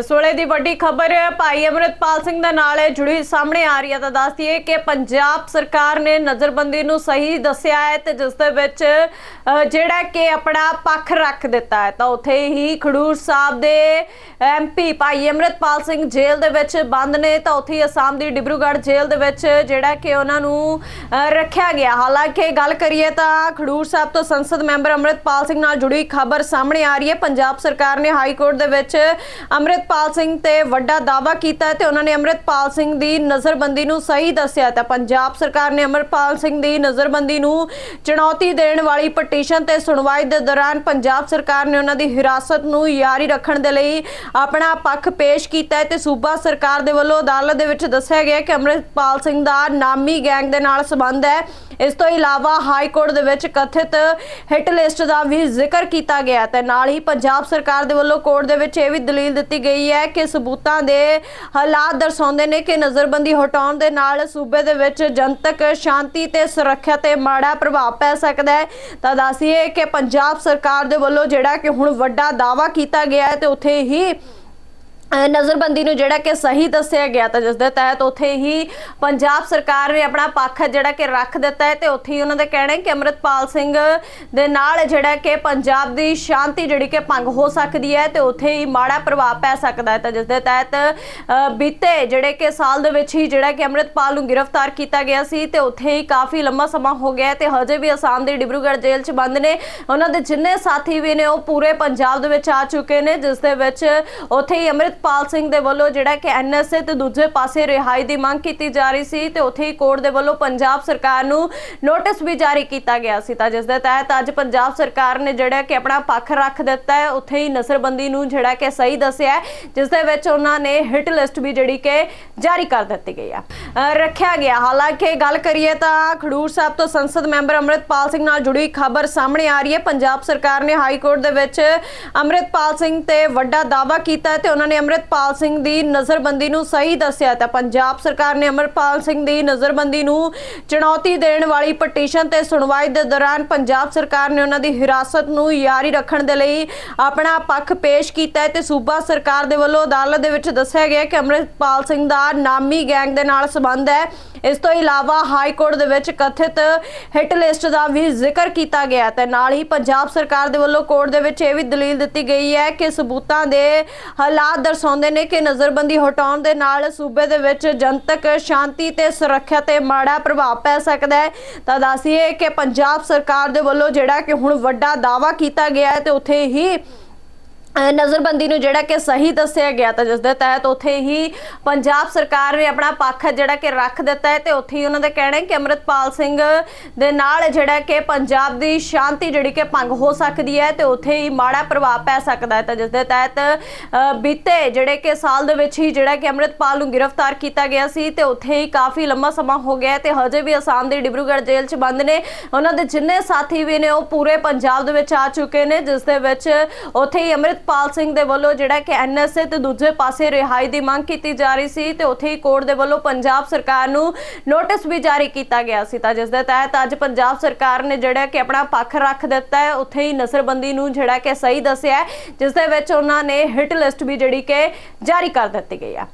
ਇਸ ਵੇਲੇ ਦੀ ਵੱਡੀ ਖਬਰ ਭਾਈ ਅਮਰਿਤਪਾਲ ਸਿੰਘ ਦੇ ਨਾਲ ਹੈ ਜੁੜੀ ਸਾਹਮਣੇ ਆ ਰਹੀ ਹੈ ਤਾਂ ਦੱਸ ਦਈਏ ਕਿ ਪੰਜਾਬ ਸਰਕਾਰ ਨੇ ਨਜ਼ਰਬੰਦੀ ਨੂੰ ਸਹੀ ਦੱਸਿਆ ਹੈ ਤੇ ਜਿਸ ਦੇ ਵਿੱਚ ਜਿਹੜਾ ਕਿ ਆਪਣਾ ਪੱਖ ਰੱਖ ਦਿੱਤਾ ਹੈ। ਤਾਂ ਉੱਥੇ ਹੀ ਖਡੂਰ ਸਾਹਿਬ ਦੇ ਐਮਪੀ ਭਾਈ ਅਮਰਿਤਪਾਲ ਸਿੰਘ ਜੇਲ੍ਹ ਦੇ ਵਿੱਚ ਬੰਦ ਨੇ ਤਾਂ ਉੱਥੇ ਹੀ ਅਸਾਮ ਦੀ ਡਿਬਰੂਗੜ੍ਹ ਜੇਲ੍ਹ ਦੇ ਵਿੱਚ ਜਿਹੜਾ ਕਿ ਉਹਨਾਂ ਨੂੰ ਰੱਖਿਆ ਗਿਆ। ਹਾਲਾਂਕਿ ਗੱਲ ਕਰੀਏ ਤਾਂ ਖਡੂਰ ਸਾਹਿਬ ਤੋਂ ਸੰਸਦ ਮੈਂਬਰ ਅਮਰਿਤਪਾਲ ਸਿੰਘ ਨਾਲ ਜੁੜੀ ਖਬਰ ਸਾਹਮਣੇ ਆ ਰਹੀ ਹੈ। ਪੰਜਾਬ ਸਰਕਾਰ ਨੇ ਹਾਈ ਕੋਰਟ ਦੇ ਵਿੱਚ ਅਮਰਿਤਪਾਲ ਸਿੰਘ ਤੇ ਵੱਡਾ ਦਾਅਵਾ ਕੀਤਾ ਤੇ ਉਹਨਾਂ ਨੇ ਅਮਰਿਤਪਾਲ ਸਿੰਘ ਦੀ ਨਜ਼ਰਬੰਦੀ ਨੂੰ ਸਹੀ ਦੱਸਿਆ ਤਾਂ ਪੰਜਾਬ ਸਰਕਾਰ ਨੇ ਅਮਰਿਤਪਾਲ ਸਿੰਘ ਦੀ ਨਜ਼ਰਬੰਦੀ ਨੂੰ ਚੁਣੌਤੀ ਦੇਣ ਵਾਲੀ ਪਟੀਸ਼ਨ ਤੇ ਸੁਣਵਾਈ ਦੇ ਦੌਰਾਨ ਪੰਜਾਬ ਸਰਕਾਰ ਨੇ ਉਹਨਾਂ ਦੀ ਹਿਰਾਸਤ ਨੂੰ ਜਾਰੀ ਰੱਖਣ ਦੇ ਲਈ ਆਪਣਾ ਪੱਖ ਪੇਸ਼ ਕੀਤਾ ਤੇ ਸੂਬਾ ਸਰਕਾਰ ਦੇ ਵੱਲੋਂ ਅਦਾਲਤ ਦੇ ਵਿੱਚ ਦੱਸਿਆ ਗਿਆ ਕਿ ਅਮਰਿਤਪਾਲ ਸਿੰਘ ਦਾ ਨਾਮੀ ਗੈਂਗ ਦੇ ਨਾਲ ਸੰਬੰਧ ਹੈ। ਇਸ ਤੋਂ ਇਲਾਵਾ ਹਾਈ ਕੋਰਟ ਦੇ ਵਿੱਚ ਕਥਿਤ ਹਿੱਟ ਲਿਸਟ ਦਾ ਵੀ ਜ਼ਿਕਰ ਕੀਤਾ ਗਿਆ ਤੇ ਨਾਲ ਹੀ ਪੰਜਾਬ ਸਰਕਾਰ ਦੇ ਵੱਲੋਂ ਕੋਰਟ ਦੇ ਵਿੱਚ ਇਹ ਵੀ ਦਲੀਲ ਦਿੱਤੀ ਗਈ ਹੈ ਕਿ ਸਬੂਤਾਂ ਦੇ ਹਾਲਾਤ ਦਰਸਾਉਂਦੇ ਨੇ ਕਿ ਨਜ਼ਰਬੰਦੀ ਹਟਾਉਣ ਦੇ ਨਾਲ ਸੂਬੇ ਦੇ ਵਿੱਚ ਜਨਤਕ ਸ਼ਾਂਤੀ ਤੇ ਸੁਰੱਖਿਆ ਤੇ ਮਾੜਾ ਪ੍ਰਭਾਵ ਪੈ ਸਕਦਾ ਹੈ। ਤਾਂ ਦੱਸੀਏ ਕਿ ਪੰਜਾਬ ਸਰਕਾਰ ਦੇ ਵੱਲੋਂ ਜਿਹੜਾ ਕਿ ਹੁਣ ਵੱਡਾ ਦਾਅਵਾ ਕੀਤਾ ਗਿਆ ਹੈ ਤੇ ਉੱਥੇ ਹੀ ਨਜ਼ਰਬੰਦੀ ਨੂੰ ਜਿਹੜਾ ਕਿ ਸਹੀ ਦੱਸਿਆ ਗਿਆ ਤਾਂ ਜਿਸ ਦੇ ਤਹਿਤ ਉੱਥੇ ਹੀ ਪੰਜਾਬ ਸਰਕਾਰ ਨੇ ਆਪਣਾ ਪੱਖ ਜਿਹੜਾ ਕਿ ਰੱਖ ਦਿੱਤਾ ਹੈ ਤੇ ਉੱਥੇ ਹੀ ਉਹਨਾਂ ਦਾ ਕਹਿਣਾ ਹੈ ਕਿ ਅਮਰਿਤਪਾਲ ਸਿੰਘ ਦੇ ਨਾਲ ਜਿਹੜਾ ਕਿ ਪੰਜਾਬ ਦੀ ਸ਼ਾਂਤੀ ਜਿਹੜੀ ਕਿ ਭੰਗ ਹੋ ਸਕਦੀ ਹੈ ਤੇ ਉੱਥੇ ਹੀ ਮਾੜਾ ਪ੍ਰਭਾਵ ਪੈ ਸਕਦਾ ਹੈ ਤਾਂ ਜਿਸ ਦੇ ਤਹਿਤ ਬੀਤੇ ਜਿਹੜੇ ਕਿ ਸਾਲ ਦੇ ਵਿੱਚ ਹੀ ਜਿਹੜਾ ਕਿ ਅਮਰਿਤਪਾਲ ਨੂੰ ਗ੍ਰਿਫਤਾਰ ਕੀਤਾ ਗਿਆ ਸੀ ਤੇ ਉੱਥੇ ਹੀ ਕਾਫੀ ਲੰਮਾ ਸਮਾਂ ਹੋ ਗਿਆ ਹੈ ਤੇ ਹਜੇ ਵੀ ਅਸਾਮ ਦੀ ਡਿਬਰੂਗੜ੍ਹ ਜੇਲ੍ਹ 'ਚ ਬੰਦ ਨੇ। ਉਹਨਾਂ ਦੇ ਜਿੰਨੇ ਸਾਥੀ ਵੀ ਨੇ ਉਹ ਪੂਰੇ ਪੰਜਾਬ ਦੇ ਵਿੱਚ ਆ ਚੁੱਕੇ ਨੇ, ਜਿਸ ਦੇ ਵਿੱਚ ਉੱਥੇ ਹੀ ਅਮਰਿਤਪਾਲ ਸਿੰਘ ਦੇ ਵੱਲੋਂ ਜਿਹੜਾ ਕਿ ਐਨਐਸਏ ਤੇ ਦੂਜੇ ਪਾਸੇ ਰਿਹਾਈ ਦੀ ਮੰਗ ਕੀਤੀ ਜਾ ਰਹੀ ਸੀ ਤੇ ਉੱਥੇ ਹੀ ਕੋਰਟ ਦੇ ਵੱਲੋਂ ਪੰਜਾਬ ਸਰਕਾਰ ਨੂੰ ਨੋਟਿਸ ਵੀ ਜਾਰੀ ਕੀਤਾ ਗਿਆ ਸੀ ਤਾਂ ਜਿਸ ਦੇ ਤਹਿਤ ਅੱਜ ਪੰਜਾਬ ਸਰਕਾਰ ਨੇ ਜਿਹੜਾ ਕਿ ਆਪਣਾ ਪੱਖ ਰੱਖ ਦਿੱਤਾ ਹੈ, ਉੱਥੇ ਹੀ ਨਸਰਬੰਦੀ ਨੂੰ ਜਿਹੜਾ ਕਿ ਸਹੀ ਦੱਸਿਆ ਜਿਸ ਦੇ ਵਿੱਚ ਉਹਨਾਂ ਨੇ ਹਿੱਟ ਲਿਸਟ ਵੀ ਜਿਹੜੀ ਕਿ ਜਾਰੀ ਕਰ ਦਿੱਤੀ ਗਈ ਹੈ। ਰੱਖਿਆ ਗਿਆ। ਹਾਲਾਂਕਿ ਗੱਲ ਕਰੀਏ ਤਾਂ ਖਡੂਰ ਸਾਹਿਬ ਤੋਂ ਸੰਸਦ ਮੈਂਬਰ ਅਮਰਿਤਪਾਲ ਸਿੰਘ ਨਾਲ ਜੁੜੀ ਖਬਰ ਸਾਹਮਣੇ ਆ ਰਹੀ ਹੈ। ਪੰਜਾਬ ਸਰਕਾਰ ਨੇ ਹਾਈ ਕੋਰਟ ਦੇ ਵਿੱਚ ਅਮਰਿਤਪਾਲ ਸਿੰਘ ਤੇ ਵੱਡਾ ਦਾਅਵਾ ਕੀਤਾ ਤੇ ਉਹਨਾਂ ਨੇ ਅਮਰਿਤਪਾਲ ਸਿੰਘ ਦੀ ਨਜ਼ਰਬੰਦੀ ਨੂੰ ਸਹੀ ਦੱਸਿਆ ਤਾਂ ਪੰਜਾਬ ਸਰਕਾਰ ਨੇ ਅਮਰਿਤਪਾਲ ਸਿੰਘ ਦੀ ਨਜ਼ਰਬੰਦੀ ਨੂੰ ਚੁਣੌਤੀ ਦੇਣ ਵਾਲੀ ਪਟੀਸ਼ਨ ਤੇ ਸੁਣਵਾਈ ਦੇ ਦੌਰਾਨ ਪੰਜਾਬ ਸਰਕਾਰ ਨੇ ਉਹਨਾਂ ਦੀ ਹਿਰਾਸਤ ਨੂੰ ਜਾਰੀ ਰੱਖਣ ਦੇ ਲਈ ਆਪਣਾ ਪੱਖ ਪੇਸ਼ ਕੀਤਾ ਹੈ ਤੇ ਸੂਬਾ ਸਰਕਾਰ ਦੇ ਵੱਲੋਂ ਅਦਾਲਤ ਦੇ ਵਿੱਚ ਦੱਸਿਆ ਗਿਆ ਕਿ ਅਮਰਿਤਪਾਲ ਸਿੰਘ ਦਾ ਨਾਮੀ ਗੈਂਗ ਦੇ ਨਾਲ ਸੰਬੰਧ ਹੈ। ਇਸ ਤੋਂ ਇਲਾਵਾ ਹਾਈ ਕੋਰਟ ਦੇ ਵਿੱਚ ਕਥਿਤ ਹਿੱਟ ਲਿਸਟ ਦਾ ਵੀ ਜ਼ਿਕਰ ਕੀਤਾ ਗਿਆ ਤੇ ਨਾਲ ਹੀ ਪੰਜਾਬ ਸਰਕਾਰ ਦੇ ਵੱਲੋਂ ਕੋਰਟ ਦੇ ਵਿੱਚ ਇਹ ਵੀ ਦਲੀਲ ਦਿੱਤੀ ਗਈ ਹੈ ਕਿ ਸਬੂਤਾਂ ਦੇ ਹਾਲਾਤ ਦਰਸਾਉਂਦੇ ਨੇ ਕਿ ਨਜ਼ਰਬੰਦੀ ਹਟਾਉਣ ਦੇ ਨਾਲ ਸੂਬੇ ਦੇ ਵਿੱਚ ਜਨਤਕ ਸ਼ਾਂਤੀ ਤੇ ਸੁਰੱਖਿਆ ਤੇ ਮਾੜਾ ਪ੍ਰਭਾਵ ਪੈ ਸਕਦਾ ਹੈ। ਤਾਂ ਦੱਸੀਏ ਕਿ ਪੰਜਾਬ ਸਰਕਾਰ ਦੇ ਵੱਲੋਂ ਜਿਹੜਾ ਕਿ ਹੁਣ ਵੱਡਾ ਦਾਅਵਾ ਕੀਤਾ ਗਿਆ ਹੈ ਤੇ ਉੱਥੇ ਹੀ ਨਜ਼ਰਬੰਦੀ ਨੂੰ ਜਿਹੜਾ ਕਿ ਸਹੀ ਦੱਸਿਆ ਗਿਆ ਤਾਂ ਜਿਸ ਦੇ ਤਹਿਤ ਉੱਥੇ ਹੀ ਪੰਜਾਬ ਸਰਕਾਰ ਨੇ ਆਪਣਾ ਪੱਖ ਜਿਹੜਾ ਕਿ ਰੱਖ ਦਿੱਤਾ ਹੈ ਤੇ ਉੱਥੇ ਹੀ ਉਹਨਾਂ ਦਾ ਕਹਿਣਾ ਹੈ ਕਿ ਅਮਰਿਤਪਾਲ ਸਿੰਘ ਦੇ ਨਾਲ ਜਿਹੜਾ ਕਿ ਪੰਜਾਬ ਦੀ ਸ਼ਾਂਤੀ ਜਿਹੜੀ ਕਿ ਭੰਗ ਹੋ ਸਕਦੀ ਹੈ ਤੇ ਉੱਥੇ ਹੀ ਮਾੜਾ ਪ੍ਰਭਾਵ ਪੈ ਸਕਦਾ ਹੈ ਤਾਂ ਜਿਸ ਦੇ ਤਹਿਤ ਬੀਤੇ ਜਿਹੜੇ ਕਿ ਸਾਲ ਦੇ ਵਿੱਚ ਹੀ ਜਿਹੜਾ ਕਿ ਅਮਰਿਤਪਾਲ ਨੂੰ ਗ੍ਰਿਫਤਾਰ ਕੀਤਾ ਗਿਆ ਸੀ ਤੇ ਉੱਥੇ ਹੀ ਕਾਫੀ ਲੰਮਾ ਸਮਾਂ ਹੋ ਗਿਆ ਹੈ ਤੇ ਹਜੇ ਵੀ ਅਸਾਮ ਦੀ ਡਿਬਰੂਗੜ੍ਹ ਜੇਲ੍ਹ 'ਚ ਬੰਦ ਨੇ। ਉਹਨਾਂ ਦੇ ਜਿੰਨੇ ਸਾਥੀ ਵੀ ਨੇ ਉਹ ਪੂਰੇ ਪੰਜਾਬ ਦੇ ਵਿੱਚ ਆ ਚੁੱਕੇ ਨੇ, ਜਿਸ ਦੇ ਵਿੱਚ ਉੱਥੇ ਹੀ ਅਮਰਿਤਪਾਲ ਸਿੰਘ ਦੇ ਵੱਲੋਂ ਜਿਹੜਾ ਕਿ ਐਨਐਸਏ ਤੇ ਦੂਜੇ ਪਾਸੇ ਰਿਹਾਈ ਦੀ ਮੰਗ ਕੀਤੀ ਜਾ ਰਹੀ ਸੀ ਤੇ ਉੱਥੇ ਹੀ ਕੋਰਟ ਦੇ ਵੱਲੋਂ ਪੰਜਾਬ ਸਰਕਾਰ ਨੂੰ ਨੋਟਿਸ ਵੀ ਜਾਰੀ ਕੀਤਾ ਗਿਆ ਸੀ। ਤਾਂ ਜਿਸ ਦੇ ਤਹਿਤ ਅੱਜ ਪੰਜਾਬ ਸਰਕਾਰ ਨੇ ਜਿਹੜਾ ਕਿ ਆਪਣਾ ਪੱਖ ਰੱਖ ਦਿੱਤਾ ਹੈ। ਉੱਥੇ ਹੀ ਨਸਰਬੰਦੀ ਨੂੰ ਜਿਹੜਾ ਕਿ ਸਹੀ ਦੱਸਿਆ ਜਿਸ ਦੇ ਵਿੱਚ ਉਹਨਾਂ ਨੇ ਹਿੱਟ ਲਿਸਟ ਵੀ ਜਿਹੜੀ ਕਿ ਜਾਰੀ ਕਰ ਦਿੱਤੀ ਗਈ ਹੈ।